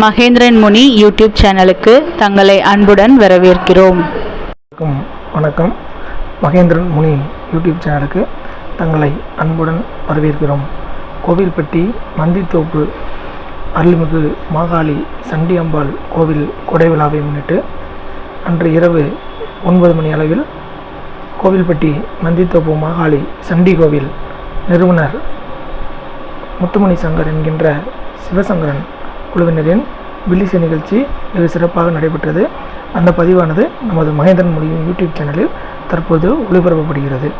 மகேந்திரன் முனி YouTube சேனலுக்கு தங்களை அன்புடன் வரவேற்கிறோம். வணக்கம் வணக்கம். மகேந்திரன் முனி யூடியூப் சேனலுக்கு தங்களை அன்புடன் வரவேற்கிறோம். கோவில்பட்டி மந்தித்தோப்பு அருள்மிகு மாகாளி சண்டி அம்பாள் கோவில் கொடை விழாவை முன்னிட்டு அன்று இரவு ஒன்பது மணி அளவில் கோவில்பட்டி மந்தித்தோப்பு மாகாளி சண்டி கோவில் நிறுவனர் முத்துமணி சங்கர் என்கின்ற சிவசங்கரன் குழுவினரின் வில்லிசை நிகழ்ச்சி வெகு சிறப்பாக நடைபெற்றது. அந்த பதிவானது நமது மகேந்திரன் மொழியின் யூடியூப் சேனலில் தற்போது ஒளிபரப்பப்படுகிறது.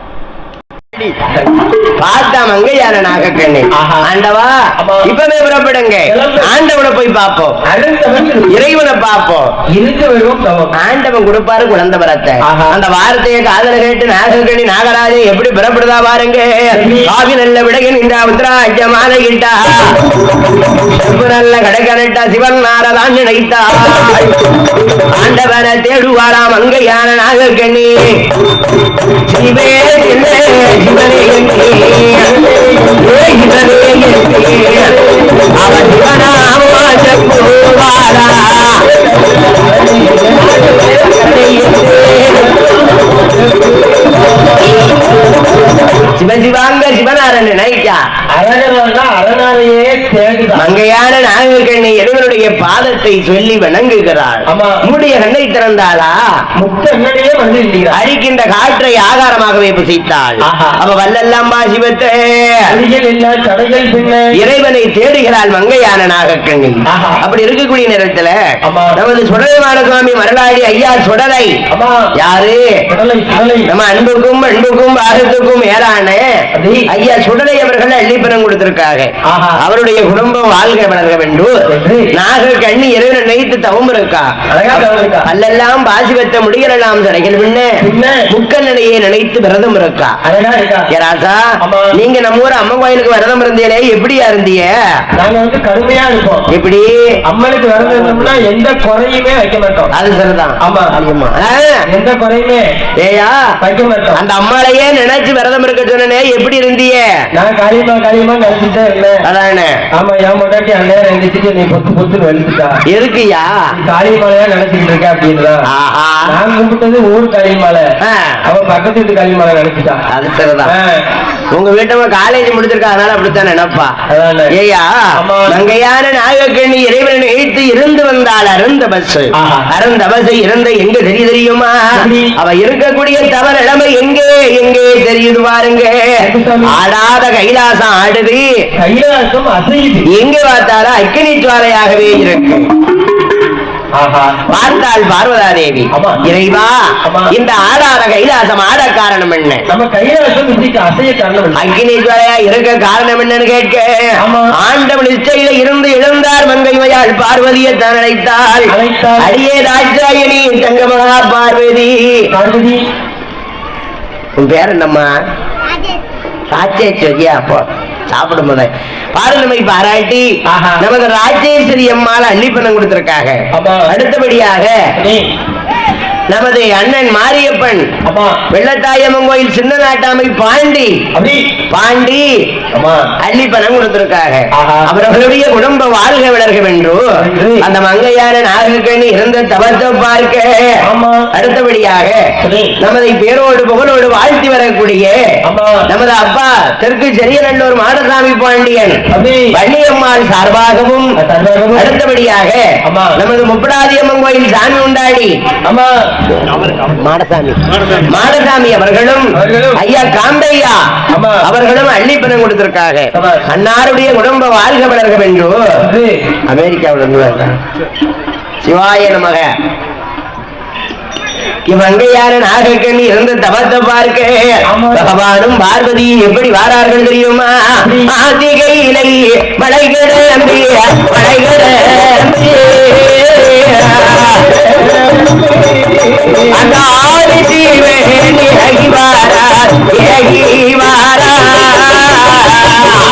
பார்த்தா மங்கையான நாகக்கண்ணு. ஆண்டவா இப்பவே புறப்படுங்க. ஆண்டவனை போய் பார்ப்போம். இறைவனை பார்ப்போம். ஆண்டவன் கொடுப்பாரு குழந்தை வரத்தை. அந்த வார்த்தையை காதல கேட்டு நாகக்கண்ணி நாகராஜன் எப்படி புறப்படுதா பாருங்க. காவி நல்ல விடகின் இந்த உத்ராஜ மாலையிட்டா செப்பு நல்ல கடைக்கணிட்டா சிவன் நாரதான் நினைத்தா. ஆண்டவனை தேடுவாராம் மங்கையான நாகக்கண்ணி. சிவே சிவே சிவனே எங்கே? ஏ சிவனே சிவசிவாங்க சிவனாரன் நினைக்கா அழகனா அரணாலேயே தேடுதான் மங்கையான நாகக்கண்ணி இறைவனுடைய பாதத்தை சொல்லி வணங்குகிறாள். மூடிய கண்ணை திறந்தாளா? முத்த என்னடையே வந்து இல்லையா அடிக்கின்ற காற்றை ஆகாரமாகவே புசித்தாள். அவ வல்லல்லாம்பா சிவத்தே. இறைவனை தேடுகிறாள் மங்கையான நாகக்கண்ணி. அப்படி இருக்கக்கூடிய நேரத்துல. நமது சுடலைமான சுவாமி மரளாடி ஐயா சுடலை. யாரு? நம்ம அன்புக்கும் அன்புக்கும் பாரத்துக்கும் மேலான அது. ஐயா சுடலை அவர்கள் அள்ளிப்பணம் கொடுத்திருக்காங்க. அவருடைய குடும்பம் வாழ்க வளர்க வேண்டும். நாக கண்ணி இறைவனை நினைத்து தவம் இருக்கா. அல்லெல்லாம் பாசி வைத்த முடிகளெல்லாம் தடைகள் பின்ன பின்ன. முக்கண்ணனையே நினைத்து விரதம் இருக்கா ராசா. நீங்க நம்ம ஊர் அம்மன் கோயிலுக்கு விரதம் இருந்தீங்களே எப்படியா இருந்தீங்க நாங்க வந்து கடுமையா இருப்போம் எப்படி அம்மனுக்கு விரதம் இருந்தோம்னா எந்த குறையுமே வைக்க மாட்டோம் அது சரிதான் ஆமா. ஆமா. எந்த குறையுமே ஏயா வைக்க மாட்டோம் அந்த அம்மாளையே நினைச்சு விரதம் இருக்க சொன்னனே எப்படி இருந்தீங்க நான் காரியமா காரியமா நினைச்சுட்டே இருந்தேன். அதானே? ஆமா என் முன்னாடி அண்ணன் எந்திரிச்சிட்டு நீ பொத்து பொத்துன்னு வலிச்சுட்டா இருக்குயா? காளிமலையா நினைச்சுட்டு இருக்க அப்படின்றா ஆஹா. நான் கும்பிட்டது ஊர் காளிமலை ஆ, அவ பக்கத்து வீட்டு காளிமலை நினைச்சிட்டா. அது சரிதான். உங்க வீட்டவ காலேஜ் முடிச்சிருக்கா அதனால அப்படித்தான் நினைப்பா. ஏயா. மங்கையான நாகக்கண்ணி இறைவனை நினைத்து இருந்து வந்தாள் அருந்த பஸ். அருந்த பஸ் இருந்த எங்க தெரிய தெரியுமா? அவ இருக்கக்கூடிய தவறு இளமை எங்கே எங்கே தெரியுது பாருங்க? ஆடாத கைலாசம் ஆடுது கைலாசம் எங்க பார்த்தாலும் அக்கினி ஜுவாலையாகவே இருக்கு பார்த்தாள் பார்வதா தேவி. இறைவா. இந்த ஆடாத கைலாசம் ஆட காரணம் என்ன நம்ம கைலாசம் அசைய காரணம். அக்கினி ஜுவாலையா இருக்க காரணம் என்னன்னு கேட்க. ஆண்டவன் இச்சையில இருந்து இழந்தார் மங்கைமையாள் பார்வதியை தான் அழைத்தாள். அடியே தங்கமகா பார்வதி பார்வதி உன் பேர் என்னம்மா ராஜேஸ்வரியா அப்போ சாப்பிடும் போது பாருமை பாராட்டி. நமது ராஜேஸ்வரி அம்மாள் அள்ளிப்பணம் கொடுத்திருக்காங்க. அடுத்தபடியாக டேய், நமது அண்ணன் மாரியப்பன் வெள்ளத்தாயம்மன் கோயில் சின்ன நாட்டாமை பாண்டி பாண்டி அம்மா அள்ளிப்பணம் கொடுத்திருக்காங்க. அவர்களுடைய குடும்ப வாழ்க வளர்க வேண்டும் நன்றி. அந்த மங்கையான நாகக்கணி இருந்த தவத்தை பார்க்க. அடுத்தபடியாக. நமதை பேரோடு புகழோடு வாழ்த்தி வரக்கூடிய. நமது அப்பா தெற்கு செரியநல்லூர் மாடசாமி பாண்டியன் வள்ளியம்மாள் சார்பாகவும். அடுத்தபடியாக. நமது முப்படாதியம்மன் கோயில் சாமி உண்டாடி அம்மா மாடசாமி மாடசாமி அவர்களும். ஐயா காந்தையா ஆமா. அவர்களும் அள்ளிப்பணம் கொடுத்திருக்காங்க. அன்னாருடைய குடும்ப வாழ்க வளர்க வேண்டும் அப்படி அமெரிக்காவில் இருந்து வந்தாங்க. சிவாய நமக. இவ்வங்கையான நாகக்கண்ணி இருந்த தவத்தை பார்க்க. பகவானும் பார்வதியும் எப்படி வாரார்கள் தெரியுமா? ஆதிகையிலை மலைகிடம்பி மலைகிடம்பி அந்த ஆதி சீவேணி அகிவாரா மலைகிடம்பி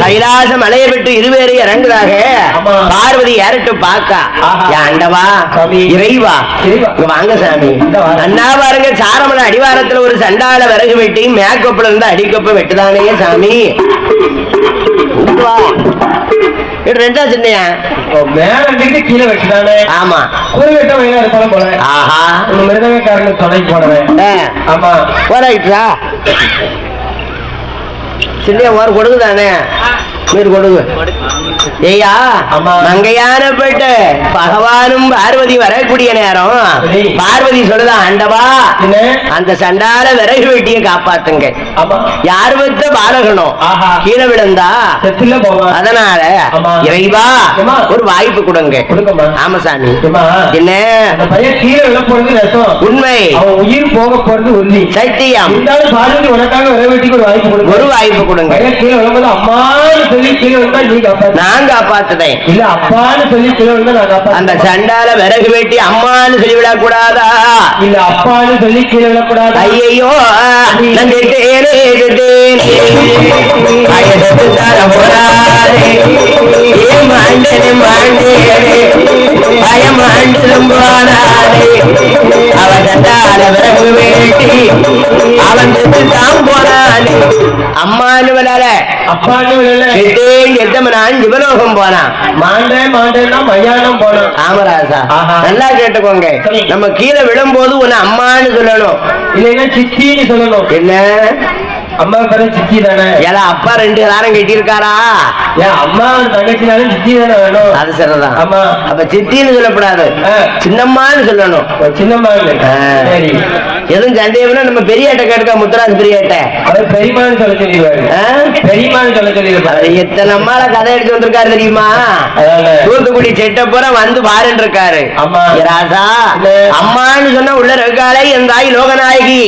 கைலாச அலைய விட்டு இருவேறு இறங்குறாக பார்வதி ஏறட்டு பாக்கா? ஆண்டவா சாமி. இறைவா? வாங்க சாமி. அண்ணா பாருங்க சாரமலை அடிவாரத்துல ஒரு சண்டால விறகு வெட்டி மேக்கப்புல இருந்து அடிக்கப்பு வெட்டுதானே சாமி? ரெண்டா சின்னையா? மேல நின்று கீழே ஆமா. ஒரு வெட்ட வயலா இருப்பாலும் போல. ஆஹா. உங்க மிருதங்கக்காரங்க துணைக்கு போனவன். ஆமா. போராயிட்டா? சின்ன ஒரு கொடுக்கு ஐயா. மங்கையானப்பட்டு பகவானும் பார்வதி வரக்கூடிய நேரம். பார்வதி சொல்லுதா ஆண்டவா என்ன? அந்த சண்டால விறகு வெட்டிய காப்பாத்துங்க. யார் வச்ச பாலகனும். கீழே விழுந்தா? அதனால. இறைவா? ஒரு வாய்ப்பு கொடுங்க. ஆமா சாமி. என்ன? கீழே விழ போறது ரசம் உண்மை. உயிர் போக போறது உறுதி. சத்தியம். பார்வதி உனக்காக வரவேட்டிக்கு ஒரு வாய்ப்பு கொடுங்க. ஒரு வாய்ப்பு கொடுங்க. கீழே விழும்போது அம்மான்னு சொல்லி கீழே விழுந்தா நீ காப்பாத்து. நான் காப்பாத்துதேன். இல்ல அப்பான்னு சொல்லி கீழே விழுந்தா நான் காப்பாத்து. அந்த சண்டால விறகு வெட்டி அம்மான்னு சொல்லிவிடக் கூடாதா இல்ல அப்பான்னு சொல்லி கீழே போறாரே. ஏ மாண்டனே, மாண்டேனே. பயமாண்டிலும் போனாரே. அவன் சண்டால விறகு வெட்டி அவன் போனானே அப்பான்னு விழல. திட்டேன் எத்தமனான் சிவலோகம் போனான். மாண்டேன் மாண்டேன்னா மயானம் போனான். காமராசா ஆஹா. நல்லா கேட்டுக்கோங்க. நம்ம கீழே விழும்போது உன்னை அம்மான்னு சொல்லணும். இல்லைன்னா சித்தின்னு சொல்லணும். என்ன? அம்மா பேர சித்தி தானே? ஏல அப்பா ரெண்டு தாரம் கட்டியிருக்காரா? ஏன் அம்மா தங்கச்சினாலும் சித்தி தானே வேணும். அது சரிதான் ஆமா அப்ப சித்தின்னு சொல்லக்கூடாது. சின்னம்மான்னு சொல்லணும். சின்னம்மா. சரி. எதுவும் சந்தேகம்னா நம்ம பெரியட்ட கேட்க முத்துராஜ் பெரியட்ட. அவர் பெரியமான்னு சொல்ல சொல்லிடுவாரு. பெரியமான்னு சொல்ல சொல்லிடுவாரு. எத்தனை அம்மால கதை எடுத்து வந்திருக்காரு தெரியுமா? தூத்துக்குடி செட்டப்புறம் வந்து பாருன்னு இருக்காரு ராசா. அம்மான்னு சொன்னா உள்ள இருக்காளே என் தாய் லோகநாயகி.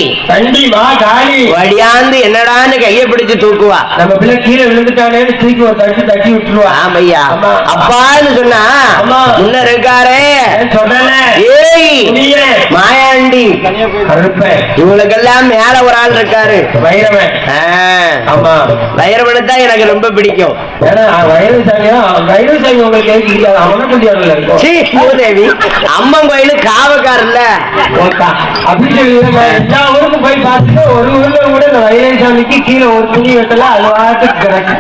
மா காளி. வடியாந்து என்னடான்னு கையை பிடிச்சு தூக்குவா. நம்ம பிள்ளை கீழே விழுந்துட்டானேன்னு தூக்கி ஒரு தட்டி தட்டி விட்டுருவா. ஆமையா? ஆமா. அப்பான்னு சொன்னா. முன்ன இருக்காரே சொன்னல ஏய் மாயாண்டி. இவங்களுக்கெல்லாம் மேல ஒரு ஆள் இருக்காரு. வைரவன். ஆமா. வைரவனை தான் எனக்கு ரொம்ப பிடிக்கும். மூதேவி அம்மன் கோயிலு காவக்காரல்ல எல்லா ஊருக்கும் போய் பார்த்துட்டு ஒரு ஊர்ல கூட இந்த வைரவசாமிக்கு கீழே ஒரு துணி வெட்டல அது வாட்டுக்கு கிடக்கு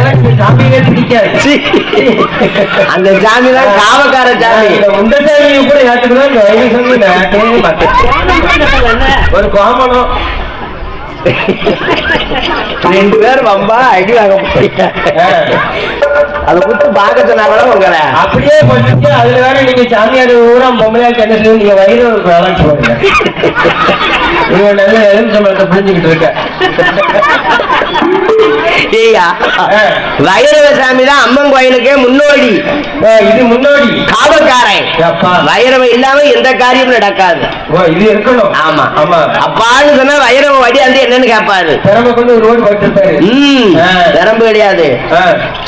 எனக்கு சாமியே பிடிக்காது. அந்த சாமி தான் காவக்கார சாமி. இந்த உண்ட சாமியை கூட ஏத்துக்கணும் ஒரு கோமணம். ரெண்டு பேர் வம்பா அடி வாங்க அதை கொடுத்து பார்க்க சொன்னாங்களா உங்களை. அப்படியே பண்ணிட்டு அதுல வேற நீங்க சாமியார் ஊரா என்ன செய்யும் நீங்க வயிறு ஒரு வேலைன்னு சொல்லுங்க இவன் நல்ல எலுமிச்சம்பழத்தை புரிஞ்சுக்கிட்டு இருக்க. ஏய்யா. வைரவ சாமி தான் அம்மன் கோயிலுக்கே முன்னோடி. இது முன்னோடி. காவக்காரன். வைரவம் இல்லாம எந்த காரியமும் நடக்காது. இது இருக்கணும். ஆமா. ஆமா. அப்பான்னு சொன்னா வைரவ வடி வந்து என்னன்னு கேட்பாரு. நிரம்பு கிடையாது.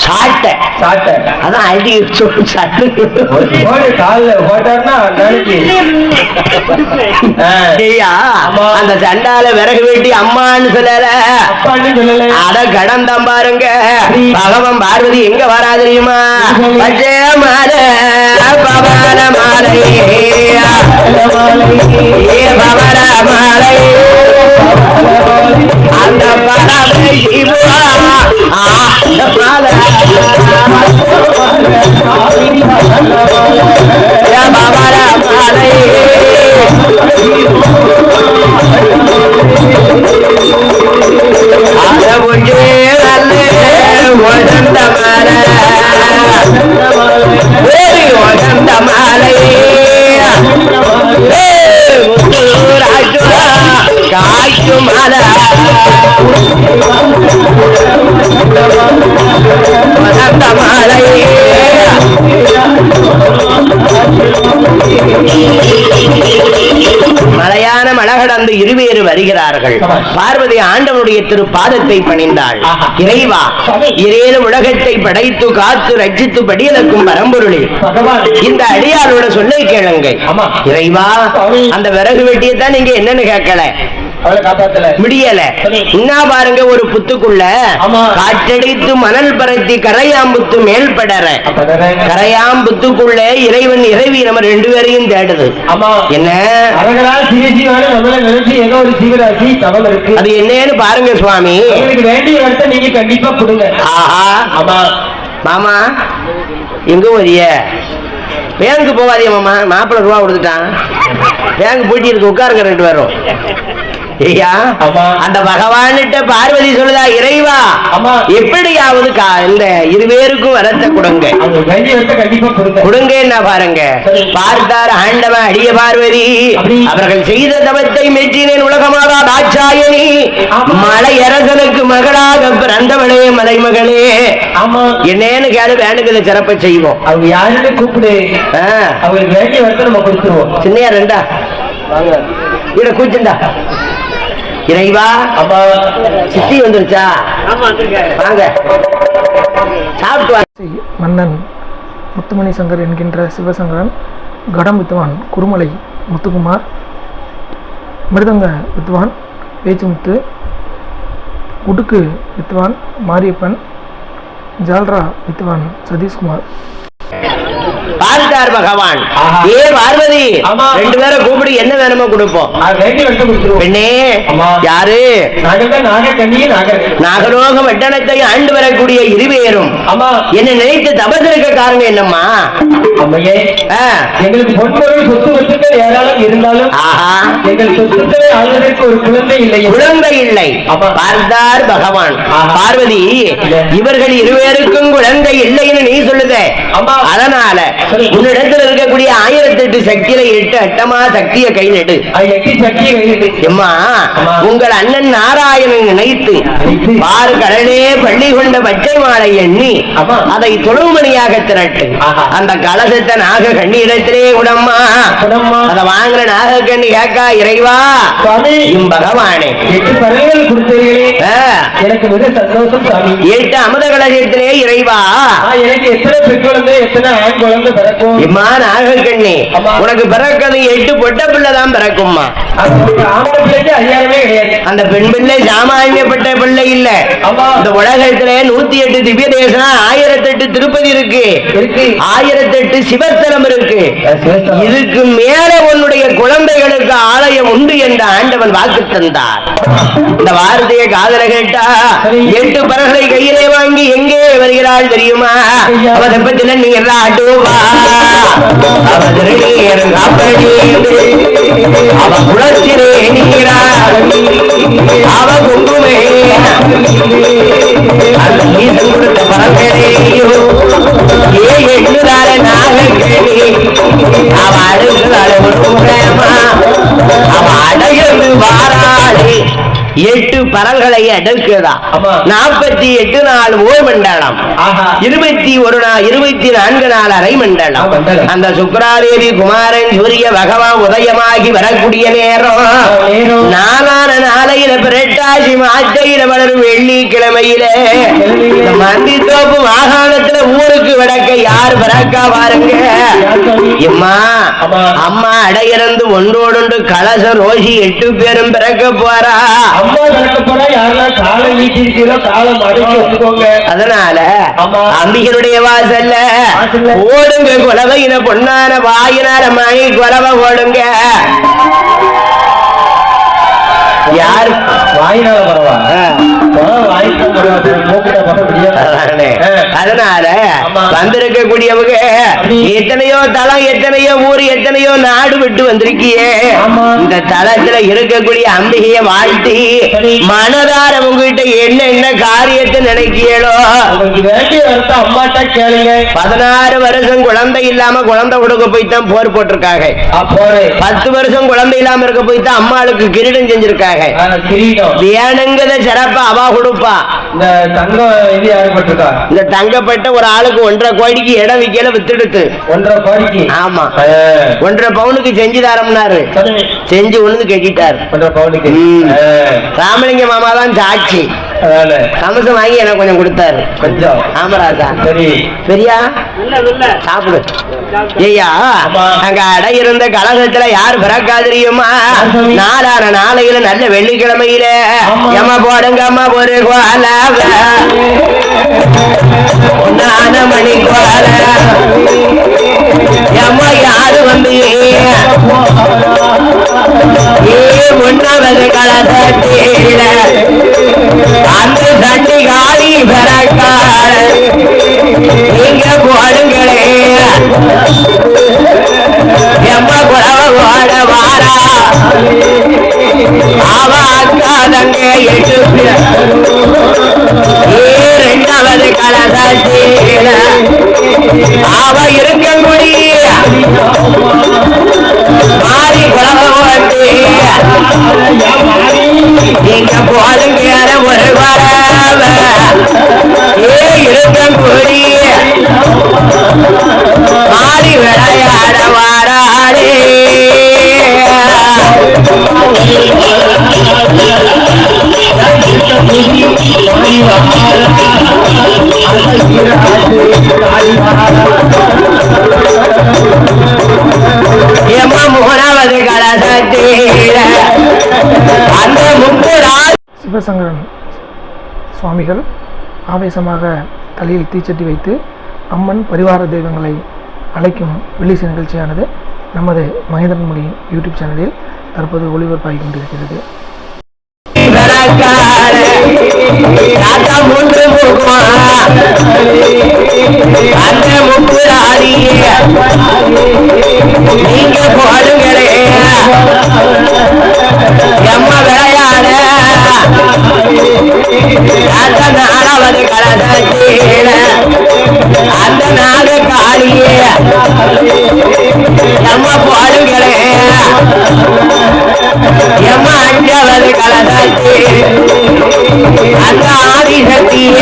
சாட்டை. சாட்டை. அதான் அடி சொல்லு சட்டு. அந்த சண்டால விறகு வெட்டி அம்மான்னு சொல்லல. அப்பான்னு சொல்லல. அட கடந்தம் பாருங்க. பகவன் பார்வதி எங்க வரா தெரியுமா? பச்சை மாலை பவன மாலை. பவன மாலை. அந்த பறவை சிவா அந்த மாலை. பவன மாலை. அத இருவேறு வருகிறார்கள். பார்வதி ஆண்டவனுடைய திரு பாதத்தை பணிந்தாள். இறைவா. இரேனும் உலகத்தை படைத்து காத்து ரட்சித்து படியலக்கும் பரம்பொருளே பகவான் இந்த அடியாரோட சொல்லை கேளுங்க. இறைவா. அந்த விறகு வெட்டியை தான் நீங்க என்னன்னு கேட்கல முடியல. என்ன பாருங்க ஒரு புத்துக்குள்ள. காற்றடித்து மணல் பரத்தி கரையாம்புத்து மேல் படற கரையாம்புத்துக்குள்ள இறைவன் இறைவி நம்ம ரெண்டு பேரையும் தேடுது. ஆமா. என்ன? அது என்னன்னு பாருங்க சுவாமி. வேண்டிய வரத்தை நீங்க கண்டிப்பா கொடுங்க. ஆமா. மாமா எங்க வரிய பேங்க்கு போவாதீங்க மாமா. மாப்பிள்ளை ரூபா கொடுத்துட்டான். பேங்க் பூட்டி இருக்கு உட்காருங்க ரெண்டு பேரும். ஐயா. அந்த பகவான்கிட்ட பார்வதி சொல்லுதா இறைவா. எப்படியாவது இந்த இருவேருக்கும் வரத்தை கொடுங்க. கொடுங்க. என்ன பாருங்க. பார்த்தார் ஆண்டவன் அடிய பார்வதி. அவர்கள் செய்த தவத்தை மெச்சினேன் உலகமாதா தாட்சாயணி. ஆமா. மலை அரசனுக்கு மகளாக பிறந்தவளே மலைமகளே. என்னன்னு கேளு வேணுங்கிற சிறப்பை செய்வோம். அவங்க யாருன்னு கூப்பிடு. அவங்களுக்கு வேண்டிய வரத்தை நம்ம கொடுத்துருவோம். சின்னையா ரெண்டா? இட கூச்சுண்டா இறைவா? ஆமா சித்தி வந்துருச்சா? வாங்க. சாப்பிட்டு மன்னன் முத்துமணி சங்கர் என்கின்ற சிவசங்கரன் கடம் வித்துவான் குருமலை முத்துக்குமார் மிருதங்க வித்துவான் பேச்சுமுத்து உடுக்கு வித்துவான் மாரியப்பன் ஜால்ரா வித்துவான் சதீஷ்குமார். பார்த்தார் பகவான். ஏ பார்வதி. ரெண்டு பேரை கூப்பிடு என்ன வேணுமோ கொடுப்போம் பெண்ணே. யாரு நாகலோக வட்டணத்தை ஆண்டு வரக்கூடிய இருவேரும் ஆமா என்ன நினைத்து தபசிருக்க காரணம் என்னம்மா எங்களுக்கு பொன்பொருள் சொத்து வத்துக்கள் ஏராளம் இருந்தாலும் எங்கள் சொத்துக்களை ஆள்வதற்கு ஒரு குழந்தை இல்லை குழந்தை இல்லை. பார்த்தார் பகவான். பார்வதி இவர்கள் இருவேருக்கும் குழந்தை இல்லைன்னு நீ சொல்லுத. அதனால. உன்னிடத்துல இருக்கக்கூடிய ஆயிரத்தி எட்டு சக்தியில எட்டு அட்டமா சக்திய கை நெடு. எம்மா. உங்கள் அண்ணன் நாராயணன் நினைத்து. பாரு கடலே பள்ளி கொண்ட பச்சை மாலை எண்ணி. அதை தொழுமணியாக திரட்டு. அந்த கலசத்தை நாக கண்ணீரத்திலே உடம்மா குடம்மா. அத வாங்குற நாக கண்ணி கேக்கா இறைவா பகவானே. எனக்கு மிக சந்தோஷம் எட்டு அமுத கலசத்திலே இறைவா எனக்கு எத்தனை பெண் குழந்தை எத்தனை ஆண் குழந்தை இம்மா ஆமா. உனக்கு பிறக்கிறது எட்டு பொட்ட பிள்ளை தான் பிறக்கும்மா அந்த பெண் பிள்ளை சாமானியப்பட்ட பிள்ளை இல்ல. இந்த உலகத்துல நூத்தி எட்டு திவ்ய தேசம் ஆயிரத்தி எட்டு திருப்பதி இருக்கு. ஆயிரத்தி எட்டு சிவஸ்தலம் இருக்கு. இதுக்கு மேல உன்னுடைய குழந்தைகளுக்கு ஆலயம் உண்டு என்ற ஆண்டவன் வாக்கு தந்தார் இந்த வார்த்தையை காதல கேட்டா. எட்டு பறகளை கையிலே வாங்கி எங்கே வருகிறாள் தெரியுமா. அவ தெப்பத்தில நீர் ஆட்டுவா அவ திருநீர் காப்படி அவ குளத்திலே நீராடி அவ குங்குமே அந்த ஈசன் கொடுத்த பரம்பரையோ ஏ எண்ணுதார நாகக்கணி அவ அடுக்குதார முருகமா அவ அடையது வாராளி எட்டு பரல்களை அடுக்குதா. நாற்பத்தி எட்டு நாள் ஓர் மண்டலம். இருபத்தி ஒரு நாள் இருபத்தி நான்கு நாள் அரை மண்டலம். அந்த சுக்கராதேவி குமாரன் சூரிய பகவான் உதயமாகி வரக்கூடிய நேரம். நாளான நாளையில பிரட்டாசி மாத்தையில வளரும் வெள்ளிக்கிழமையில மந்தித்தோப்பு மாகாணத்துல ஊருக்கு விடக்க யார் பிறக்கா பாருங்க எம்மா. அம்மா அடையிறந்து ஒன்றோடொன்று கலச ரோஷி எட்டு பேரும் பிறக்க போறா அம்மா நடக்க போனா யாரெல்லாம் காலை நீட்டிருக்கீங்களோ காலை மடக்கி வச்சுக்கோங்க அதனால ஆமா. அம்பிகனுடைய வாசல்ல. ஓடுங்க குலவையின பொன்னான வாயினார மணி குலவை ஓடுங்க யார் வாயினால பரவாயில்ல ஆ. வாய்ப்பு மூக்கிட்ட. ஆ. அதனால. வந்திருக்கக்கூடியவங்க. எத்தனையோ தலம் எத்தனையோ ஊர் எத்தனையோ நாடு விட்டு வந்திருக்கியே. இந்த தலத்துல இருக்கக்கூடிய அம்பிகைய வாழ்த்தி. மனதார உங்ககிட்ட என்ன என்ன காரியத்தை நினைக்கியலோ அம்மாட்ட கேளுங்க. பதினாறு வருஷம் குழந்தை இல்லாம குழந்தை கொடுக்க போய் தான் போர் போட்டிருக்காங்க. பத்து வருஷம் குழந்தை இல்லாம இருக்க போய் தான் அம்மாளுக்கு கிரீடம் செஞ்சிருக்காங்க. வேணுங்கிறத சிறப்பா அவா கொடுப்பா. இந்த தங்கம் இது யாரு போட்டிருக்கா? இந்த தங்கப்பட்ட ஒரு ஆளுக்கு ஒன்றரை கோடிக்கு இடம் விக்கல வித்துடுத்து. ஒன்றரை கோடிக்கு? ஆமா. ஒன்றரை பவுனுக்கு செஞ்சு தரம்னாரு. செஞ்சு ஒண்ணு கட்டிட்டாரு. ஒன்றரை பவுனுக்கு. ராமலிங்க மாமா தான் சாட்சி. கமசம் வாங்கி எனக்கு கொஞ்சம் கொடுத்தாரு. கொஞ்சம். ஆமராஜா சரி. பெரியா? சாப்பிடு. ஐயா. அங்க அட இருந்த கழகத்துல யார் பிறக்கா தெரியுமா சாமி. நாளான நாளையில நல்ல வெள்ளிக்கிழமையில. ஆமா. எம்மா போடுங்க அம்மா ஒரு கோலாவ. நான மணி கோல எம்மா யாரு வந்து ஏ முன்னவது கலசத்தீர அந்த தண்ணி காலி பிறக்கார நீங்க போடுங்களே. எம்ம குறவ ஓட வாரா. அவ அக்கா தங்க எட்டு அது ஏ ரெண்டாவது கலசத்தீர அவ இருக்கங்குடி மாறி குறவ ஓட்டி நீங்க போதுங்க ஒரு வராம ஏ இருக்கங்குடி மாறி விளையாட வாராடே சிவசங்கரன் சுவாமிகள் ஆவேசமாக தலையில் தீச்சட்டி வைத்து அம்மன் பரிவார தெய்வங்களை அழைக்கும் வெள்ளிசை நிகழ்ச்சியானது நமது மகேந்திரன் மொழி யூடியூப் சேனலில் தற்போது ஒளிபரப்பாகி கொண்டிருக்கிறது. ராஜா மூன்று முகமா அந்த முப்பு முப்புராணிய நீங்க போடுங்களே. எம்ம விளையாட அந்த நாலாவது கலசத்தீர அந்த நாடு காளியே எம்ம போடுங்களே எம்ம அஞ்சாவது கலசத்தீர அந்த ஆதிசக்திய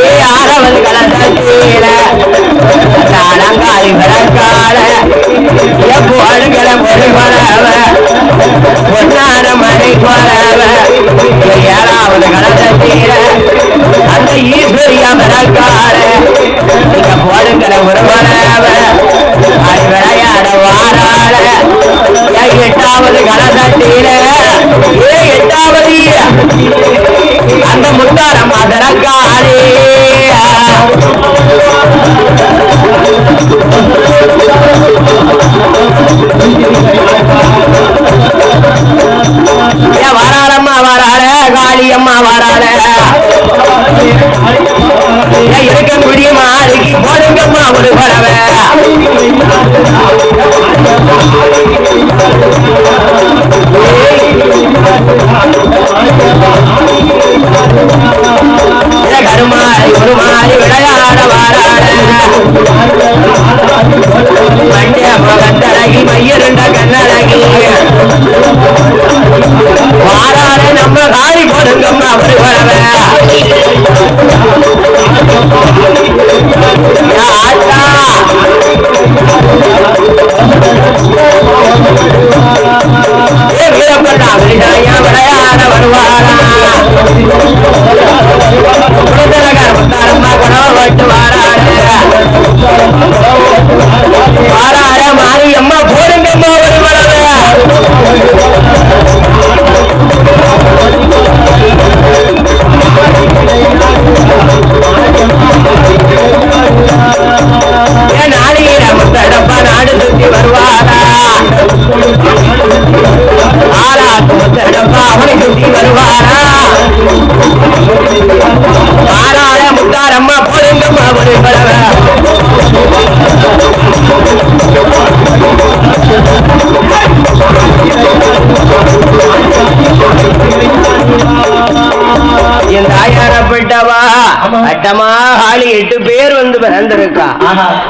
ஏ ஆறாவது கலசத்தீர அந்த அலங்காரி விளக்கால எப்போ அழுகல மொழி வரவ பொன்னான மறை ஏழாவது ஏழாவது தீர அந்த ஈஸ்வரியா விளக்கால நீங்க போடுங்கிற ஒரு வரவ அது விளையாட வாராட ஏன் எட்டாவது கலசத்தீர ஏ எட்டாவது அந்த முத்தாரம் அதரக்காரே ஏன் வராளம்மா வராள காளியம்மா வராள. இருக்க முடியுமா? அதுக்கு போடுங்கம்மா ஒரு பறவை கருமாறி ஒரு மாறி விளையாட வாராட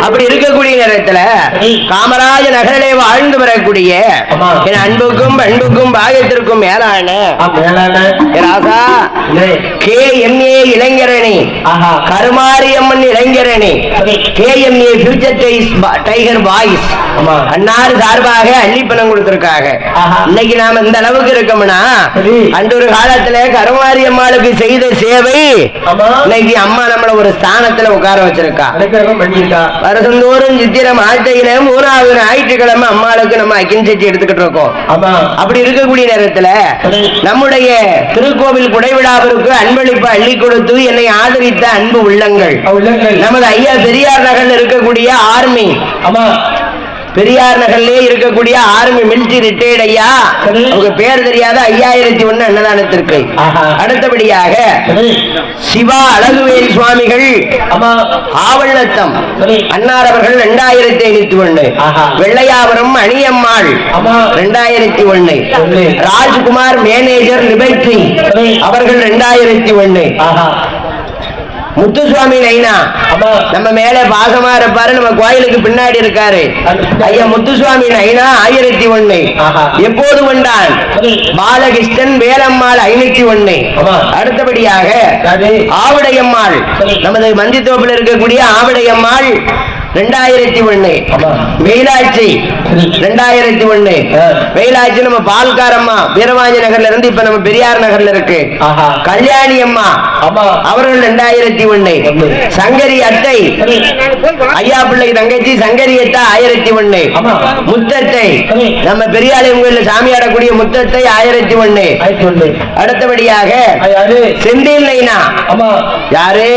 அப்படி இருக்கக்கூடிய நேரத்துல காமராஜ நகரிலே வாழ்ந்து வரக்கூடிய. என் அன்புக்கும் பண்புக்கும் பாகத்திற்கும் மேலான ராசா. கே எம்ஏ இளைஞரணி ஆஹா கருமாரியம்மன் இளைஞரணி. K M A future tiger boys ஆமா. அன்னார் சார்பாக அள்ளிப்பணம் கொடுத்திருக்காங்க ஆஹா. இன்னைக்கு நாம இந்த அளவுக்கு இருக்கோம்னா சரி. அன்று ஒரு காலத்துல கருமாரி அம்மாளுக்கு செய்த சேவை. இன்னைக்கு அம்மா நம்மள ஒரு ஸ்தானத்துல உட்கார வச்சிருக்கா பண்ணியிருக்கா வருஷந்தோறும் சித்திர மாத்தையில மூணாவது ஞாயிற்றுக்கிழமை அம்மாளுக்கு நம்ம அக்கின் சட்டி எடுத்துக்கிட்டு இருக்கோம். ஆமா அப்படி இருக்கக்கூடிய நேரத்துல. நம்முடைய திருக்கோவில் குடைவிழாவிற்கு அன்பளிப்பு அள்ளி கொடுத்து என்னை ஆதரித்த அன்பு உள்ளங்கள். உள்ளங்கள். நமது ஐயா பெரியார் நகர்ல இருக்கக்கூடிய ஆர்மி. ஆமா பெரியார் நகர்லயே இருக்கக்கூடிய ஆர்மி மிலிட்டரி ரிட்டையர்ட் ஐயா. அவங்க பேர் தெரியாத ஐயாயிரத்தி ஒண்ணு அன்னதானத்திற்கு. அடுத்தபடியாக சிவா அழகுவேல் சுவாமிகள் சரி. அன்னார் அவர்கள் ரெண்டாயிரத்தி ஐநூத்தி ஒண்ணு ஆஹா. வெள்ளையாபுரம் அணியம்மாள். ரெண்டாயிரத்தி ஒண்ணு. Rajkumar manager Liberty. அவர்கள் ரெண்டாயிரத்தி ஒண்ணு முத்துசுவாமி நைனா நம்ம மேல பாசமா இருப்பாரு நம்ம கோயிலுக்கு பின்னாடி இருக்காரு ஐயா முத்துசுவாமி நைனா ஆயிரத்தி ஒண்ணு. எப்போது சரி. பாலகிருஷ்ணன் வேலம்மாள் ஐநூத்தி ஒண்ணு. அடுத்தபடியாக. ஆவுடையம்மாள். நமது மந்தித்தோப்பில் இருக்கக்கூடிய ஆவுடையம்மாள் ரெண்டாயிரத்தி ஒண்ணு ஆமா. வெயிலாட்சி. ரெண்டாயிரத்தி ஒண்ணு. வெயிலாட்சி நம்ம பால்காரம்மா. வீரவாஞ்சி நகர்ல இருந்து இப்ப நம்ம பெரியார் நகர்ல இருக்கு. கல்யாணி அம்மா. ஆமா. அவர்கள் ரெண்டாயிரத்தி ஒண்ணு. சங்கரி அத்தை. ஐயா பிள்ளை தங்கச்சி சங்கரி அத்தை ஆயிரத்தி ஒண்ணு. முத்தத்தை. நம்ம பெரியாலயம் கோயில்ல சாமி ஆடக்கூடிய முத்தத்தை ஆயிரத்தி ஒண்ணு அடுத்தபடியாக செந்தில் நைனா. ஆமா. யாரு?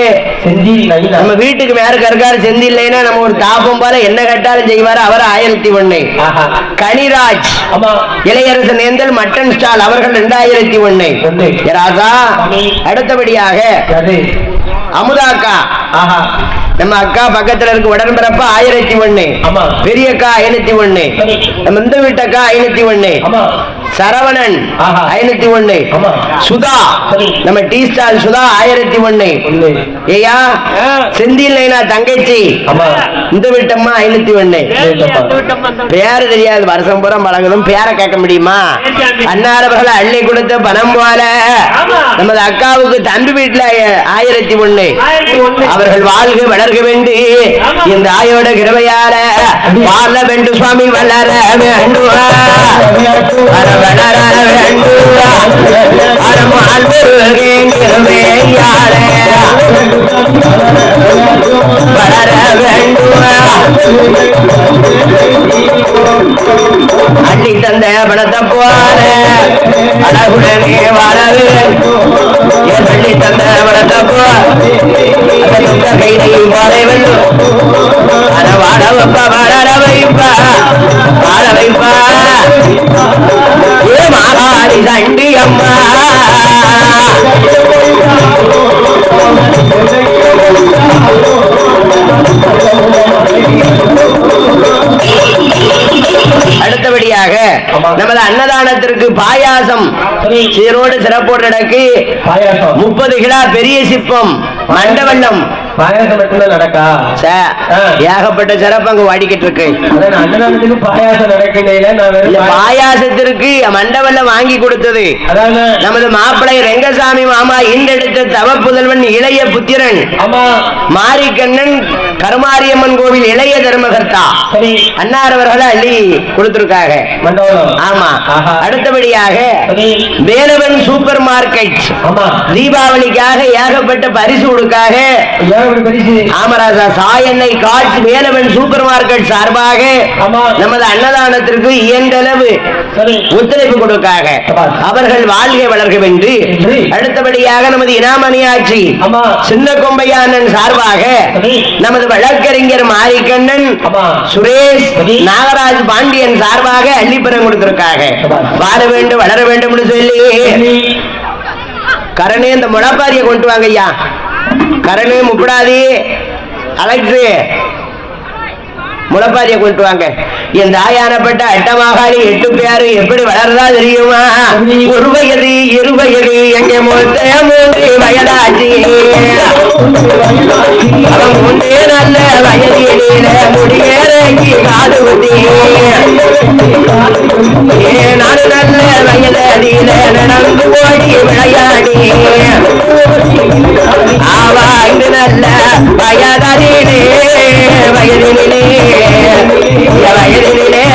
நம்ம வீட்டுக்கு மேற்கு இருக்காரு செந்தில் நைனா நம்ம ஒரு தாப்பம் போல என்ன கட்டாலும் செய்வாரு? அவர் ஆயிரத்தி ஒண்ணு. கனிராஜ் ஆமா. இளையரசன் ஏந்தல் மட்டன் ஸ்டால் அவர்கள் ரெண்டாயிரத்தி ஒண்ணு. ராசா அடுத்தபடியாக அமுதாக்கா ஆஹா. நம்ம அக்கா பக்கத்துல இருக்கு உடன்பிறப்பு ஆயிரத்தி ஒண்ணு. ஆமா. பெரிய அக்கா ஐநூத்தி ஒண்ணு. நம்ம இந்த வீட்டக்கா ஐநூத்தி ஒண்ணு. சரவணன். ஐநூத்தி ஒண்ணு. சுதா. நம்ம டீ ஸ்டால் சுதா ஆயிரத்தி ஒண்ணு. ஏயா செந்தில் நைனா தங்கச்சி. இந்த வீட்டம்மா ஐநூத்தி ஒண்ணு. பேரு தெரியாது வருஷம் பூரா பழகுதும் பேரை கேட்க முடியுமா? அன்னாரவர்களை அள்ளி கொடுத்த பணம் போல. நமது அக்காவுக்கு தம்பி வீட்டுல ஆயிரத்தி ஒண்ணு. அவர்கள் வாழ்க வளர்க வேண்டி இந்த ஆயோட கிருபையால வாழ வேண்டும் சுவாமி வளர வேண்டும். அள்ளி தந்த பணத்தை போல அழகுடனே வாழவே. என் அள்ளி தந்த பணத்தை போல அந்த துக்க கைதை வாழ வேண்டும் அத வாழ வைப்பா அடுத்தபடியாக நமது அன்னதானத்திற்கு பாயாசம். சீரோடு சிறப்போடு நடக்கு முப்பது கிலோ பெரிய சிப்பம் மண்டவல்லம் பாயாசம் மட்டும்தான் நடக்கா. ஏகப்பட்ட சிறப்பு அங்க வாடிக்கிட்டு இருக்கு அன்னதானத்துக்கு பாயாசம் நான் பாயா- பாயாசத்திற்கு மண்டவல்லம் வாங்கி கொடுத்தது. நமது மாப்பிளை ரெங்கசாமி மாமா ஈண்டெடுத்த தவ புதல்வன் இளைய புத்திரன். ஆமா. மாரிக்கண்ணன் கருமாரியம்மன் கோவில் இளைய தர்மகர்த்தா. அன்னார் அவர்களை அள்ளி கொடுத்திருக்காங்க. ஆமா. அடுத்தபடியாக வேலவன் சூப்பர் மார்க்கெட். தீபாவளிக்காக ஏகப்பட்ட பரிசு கொடுக்காக. ஆமராஜா சாயெண்ணெய் காட்சி வேலவன் சூப்பர் மார்க்கெட் சார்பாக நமது அன்னதானத்திற்கு இயன்றளவு ஒத்துழைப்பு கொடுக்காக அவர்கள் வாழ்க வளர்க வென்று. அடுத்தபடியாக நமது இனாமணியாட்சி சின்ன கொம்பையானன் சார்பாக சரி. நமது வழக்கறிஞர் மாரிக்கண்ணன் சுரேஷ் சரி. நாகராஜ் பாண்டியன் சார்பாக அள்ளிப்பெறம் கொடுத்திருக்காங்க. வாழ வேண்டும் வளர வேண்டும் சொல்லி. கரணே இந்த முளப்பாரியை கொண்டு வாங்க ஐயா. கரணு முப்படாதி அலெக்ஸு. முளப்பாரியை கொண்டு வாங்க. என் தாயானப்பட்ட அட்டமாகாளி எட்டு பேரு எப்படி வளர்றதா தெரியுமா? ஒரு வயது இரு வயது எங்க மூத்த மூன்று வயதாச்சு. முன்னே நல்ல வயதிலே முடியறங்கி காது ஊத்தி நல்ல வயதில நடந்து ஓடி விளையாடி ஆவா இங்கு நல்ல வயதிலே வயதிலே வயதிலே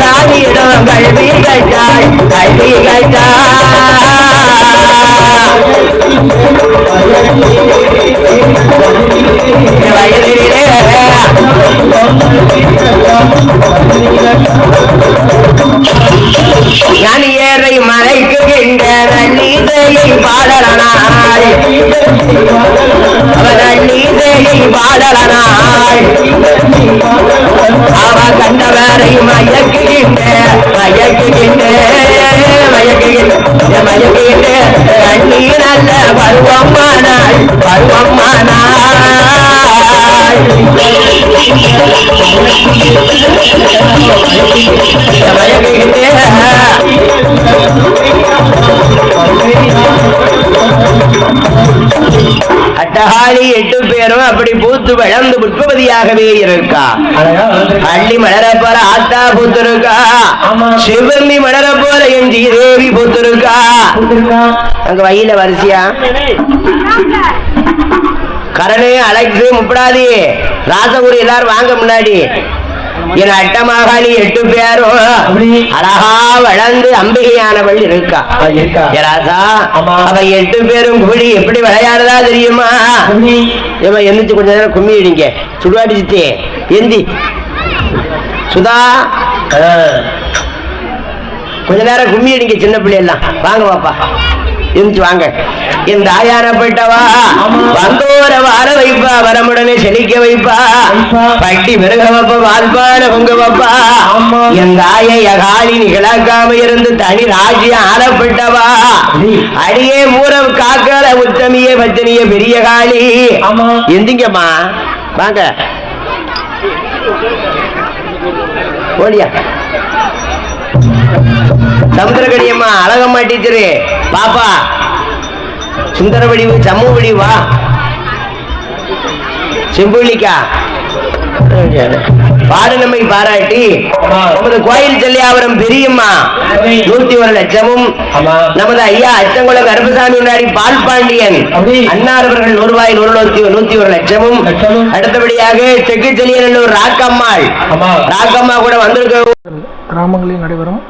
கல்வி கட்டாள் கல்வி கட்டாள் ஞானியரை மறைக்குகின்ற நீதையை பாடலனாய். அவன் நீதையை பாடலனாய். அவ கண்டவரை மயக்குகின்ற மயக்குகின்ற மயக்குகின்ற மயக்குகின்ற. கண்ணி நல்ல பருவமானாள் பருவமானாள் அட்டகாளி எட்டு பேரும் அப்படி பூத்து வளர்ந்து புஷ்பதியாகவே இருக்கா. அள்ளி மலர போல ஆத்தா பூத்திருக்கா. சிவந்தி மலர போல என் தேவி பூத்திருக்கா. பூத்திருக்கா. அங்க வயல வரிசையா? கரணே அலெக்ஸ் முப்படாதி. ராசகுரு எல்லாரும் வாங்க முன்னாடி. என் அட்டமாகாளி எட்டு பேரும். அழகா வளர்ந்து அம்பிகையானவள் இருக்கா. ராசா. அவ எட்டு பேரும் கூடி எப்படி விளையாடுறதா தெரியுமா? ஏமா எந்திரிச்சு கொஞ்ச நேரம் கும்மி அடிங்க சுடுவாடி சித்தி எந்தி. சுதா. கொஞ்ச நேரம் கும்மி அடிங்க சின்ன பிள்ளை எல்லாம் வாங்க பாப்பா எந்திரிச்சு வாங்க இந்த ஆயாரப்பட்டவா ஆமா. வந்தோர வார வைப்பா வரமுடனே செழிக்க வைப்பா. பட்டி மிருக வைப்பா வால்பான பொங்க வைப்பா ஆமா. எந்த ஆய காலி நிகழாக்காம இருந்து தனி ராஜ்யம் ஆளப்பட்டவா. அடியே மூரம் காக்கல உத்தமிய பத்தினிய பெரிய காளி. எந்திங்கம்மா வாங்க ஓடியா சமுத்திரகடியம்மா அழகம்மா டீச்சரு பாப்பா சுந்தர வடிவு சம்மு வடிவா செம்புள்ளிக்கா பாடு நம்மை பாராட்டி. நமது கோயில் செல்லியாவரம் பெரியம்மா. நூத்தி ஒரு லட்சமும். நமது ஐயா அச்சங்குளம் கருப்பசாமி முன்னாடி பால் பாண்டியன் அப்படி. அன்னார் அவர்கள் நூறு ரூபாய் நூறு நூத்தி நூத்தி ஒரு லட்சமும். அடுத்தபடியாக தெற்கு செல்லியநல்லூர் ராக்கம்மாள். ராக்கம்மா கூட வந்திருக்க கிராமங்களில் நடைபெறும்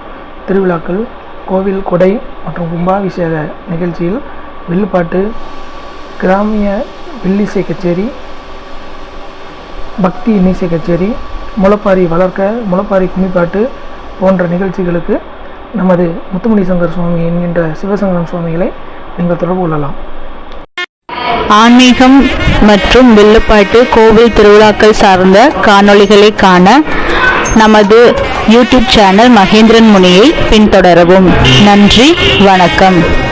திருவிழாக்கள் கோவில் கொடை மற்றும் கும்பாபிஷேக நிகழ்ச்சியில் வில்லுப்பாட்டு கிராமிய வில்லிசை கச்சேரி பக்தி இன்னிசை கச்சேரி முளப்பாரி வளர்க்க முளப்பாரி கும்மிப்பாட்டு போன்ற நிகழ்ச்சிகளுக்கு நமது முத்துமணி சங்கர் சுவாமி என்கின்ற சிவசங்கரன் சுவாமிகளை நீங்கள் தொடர்பு கொள்ளலாம். ஆன்மீகம் மற்றும் வில்லுப்பாட்டு கோவில் திருவிழாக்கள் சார்ந்த காணொளிகளை காண நமது யூடியூப் சேனல் மகேந்திரன் முனியை பின்தொடரவும். நன்றி வணக்கம்.